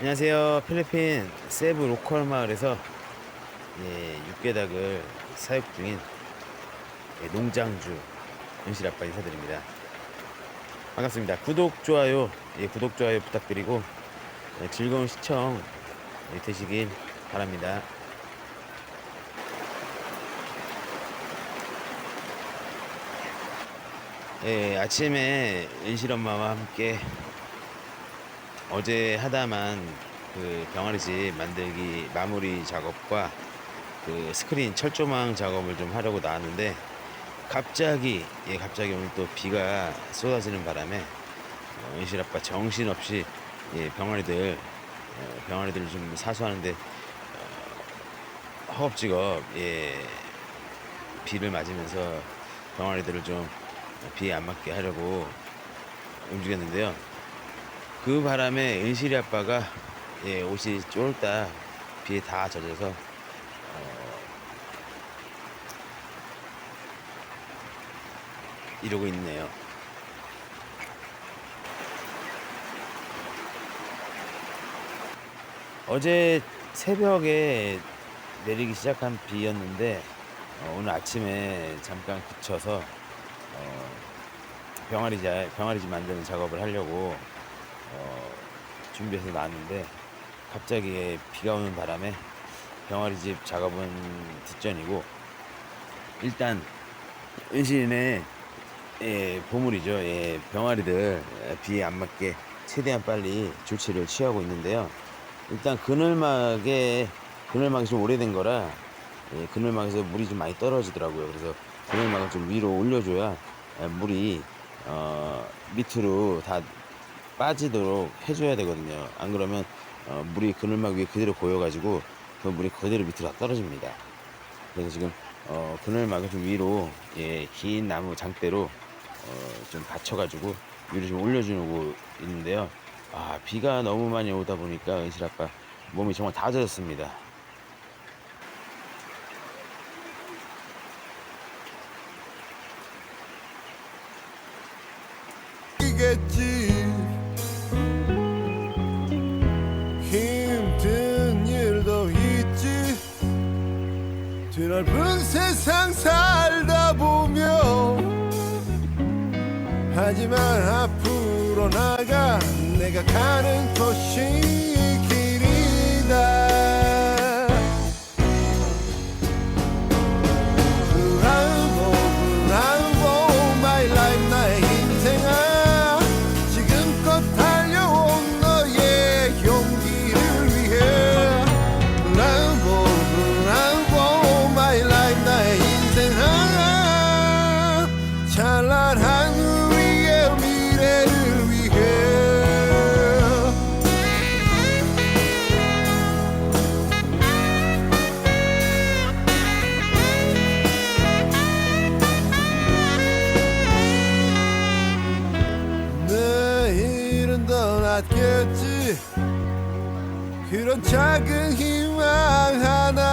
안녕하세요. 필리핀 세부 로컬 마을에서 예, 육개닭을 사육 중인 예, 농장주 은실 아빠 인사드립니다. 반갑습니다. 구독, 좋아요, 예, 구독, 좋아요 부탁드리고 예, 즐거운 시청 예, 되시길 바랍니다. 예, 아침에 은실 엄마와 함께 어제 하다만 그 병아리 집 만들기 마무리 작업과 그 스크린 철조망 작업을 좀 하려고 나왔는데 갑자기 예 갑자기 오늘 또 비가 쏟아지는 바람에 어, 은실 아빠 정신 없이 예 병아리들 어, 병아리들 좀 사수하는데 어, 허겁지겁 예 비를 맞으면서 병아리들을 좀 비에 안 맞게 하려고 움직였는데요. 그 바람에 은실이 아빠가 예, 옷이 쫄다 비에 다 젖어서 어, 이러고 있네요. 어제 새벽에 내리기 시작한 비였는데 어, 오늘 아침에 잠깐 그쳐서 어, 병아리 자 병아리 집 만드는 작업을 하려고 어, 준비해서 나왔는데 갑자기 비가 오는 바람에 병아리 집 작업은 뒷전이고 일단 은신의 예, 보물이죠. 예, 병아리들 예, 비에 안 맞게 최대한 빨리 조치를 취하고 있는데요. 일단 그늘막에 그늘막이 좀 오래된 거라 예, 그늘막에서 물이 좀 많이 떨어지더라고요. 그래서 그늘막을 좀 위로 올려줘야 예, 물이 어, 밑으로 다 빠지도록 해줘야 되거든요. 안 그러면 어, 물이 그늘막 위에 그대로 고여가지고 그 물이 그대로 밑으로 다 떨어집니다. 그래서 지금 어, 그늘막을 좀 위로 예, 긴 나무 장대로 어, 좀 받쳐가지고 위로 좀 올려주고 있는데요. 아 비가 너무 많이 오다 보니까 은실 아빠 몸이 정말 다 젖었습니다. 드넓은 세상 살다 보면 하지만 앞으로 나가 내가 가는 곳이 낫겠지? 그런 작은 희망 하나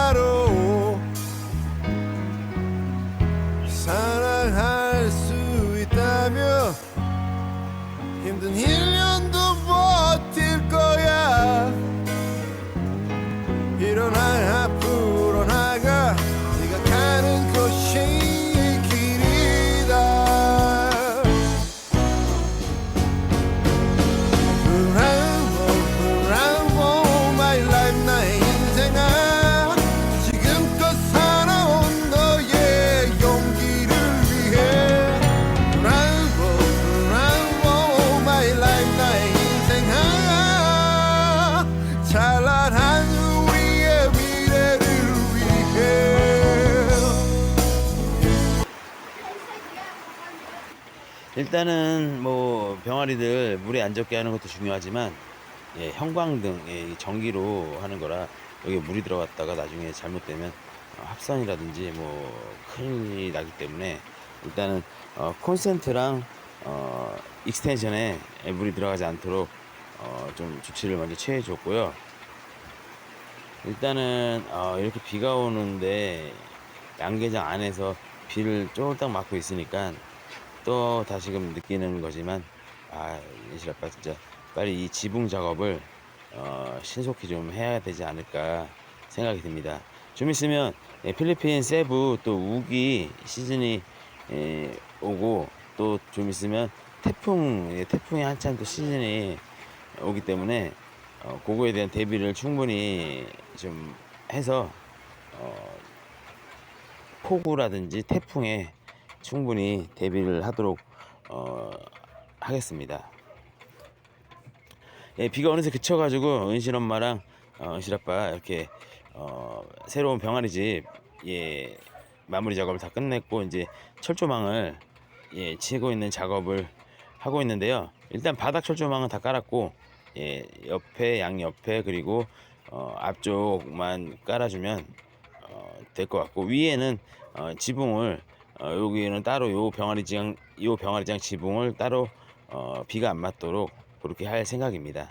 일단은 뭐 병아리들 물에 안 젖게 하는 것도 중요하지만 예, 형광등 예, 이 전기로 하는 거라 여기 물이 들어갔다가 나중에 잘못되면 어, 합산이라든지 뭐 큰일이 나기 때문에 일단은 어, 콘센트랑 어, 익스텐션에 물이 들어가지 않도록 어, 좀 조치를 먼저 취해 줬고요. 일단은 어, 이렇게 비가 오는데 양계장 안에서 비를 쫄딱 맞고 있으니까 또 다시금 느끼는 거지만 아 이실 아빠 진짜 빨리 이 지붕 작업을 어, 신속히 좀 해야 되지 않을까 생각이 듭니다. 좀 있으면 예, 필리핀 세부 또 우기 시즌이 예, 오고 또 좀 있으면 태풍 예, 태풍이 한참 또 시즌이 오기 때문에 어, 그거에 대한 대비를 충분히 좀 해서 어, 폭우라든지 태풍에 충분히 대비를 하도록 어, 하겠습니다. 예, 비가 어느새 그쳐가지고 은실 엄마랑 어, 은실 아빠 이렇게 어, 새로운 병아리 집 예, 마무리 작업을 다 끝냈고 이제 철조망을 예, 치고 있는 작업을 하고 있는데요. 일단 바닥 철조망은 다 깔았고 예, 옆에 양 옆에 그리고 어, 앞쪽만 깔아주면 어, 될 것 같고 위에는 어, 지붕을 어, 여기는 따로 요 병아리장 요 병아리장 지붕을 따로 어, 비가 안 맞도록 그렇게 할 생각입니다.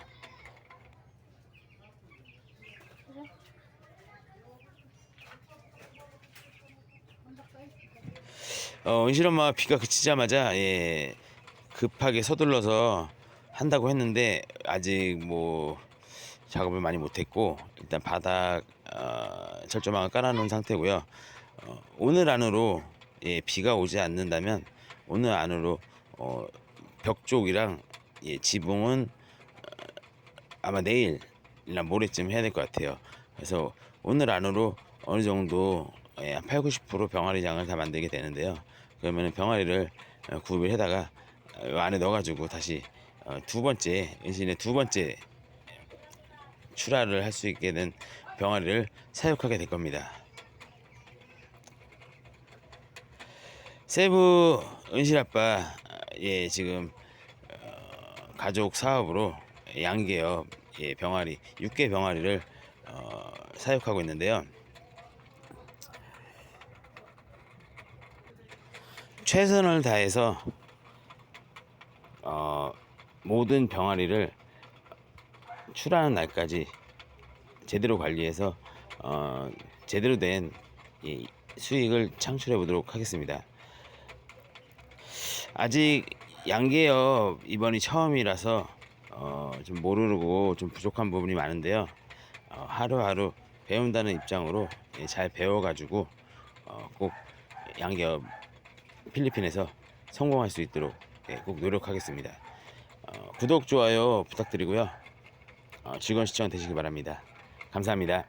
어, 은실 엄마 비가 그치자마자 예, 급하게 서둘러서 한다고 했는데 아직 뭐 작업을 많이 못했고 일단 바닥 어, 철조망을 깔아놓은 상태고요. 어, 오늘 안으로 예, 비가 오지 않는다면 오늘 안으로 어, 벽 쪽이랑 예, 지붕은 어, 아마 내일이나 모레쯤 해야 될 것 같아요. 그래서 오늘 안으로 어느 정도 예, 한 8, 90% 병아리장을 다 만들게 되는데요. 그러면 병아리를 어, 구입을 해다가 어, 요 안에 넣어가지고 다시 어, 두 번째 은신의 두 번째 출하를 할 수 있게 된 병아리를 사육하게 될 겁니다. 세부 은실 아빠 예 지금 어, 가족 사업으로 양계업 예, 병아리 6개 병아리를 어, 사육하고 있는데요. 최선을 다해서 어, 모든 병아리를 출하는 날까지 제대로 관리해서 어, 제대로 된이 수익을 창출해 보도록 하겠습니다. 아직 양계업 이번이 처음이라서 어, 좀 모르고 좀 부족한 부분이 많은데요. 어, 하루하루 배운다는 입장으로 예, 잘 배워가지고 어, 꼭 양계업 필리핀에서 성공할 수 있도록 예, 꼭 노력하겠습니다. 어, 구독 좋아요 부탁드리고요. 어, 즐거운 시청 되시기 바랍니다. 감사합니다.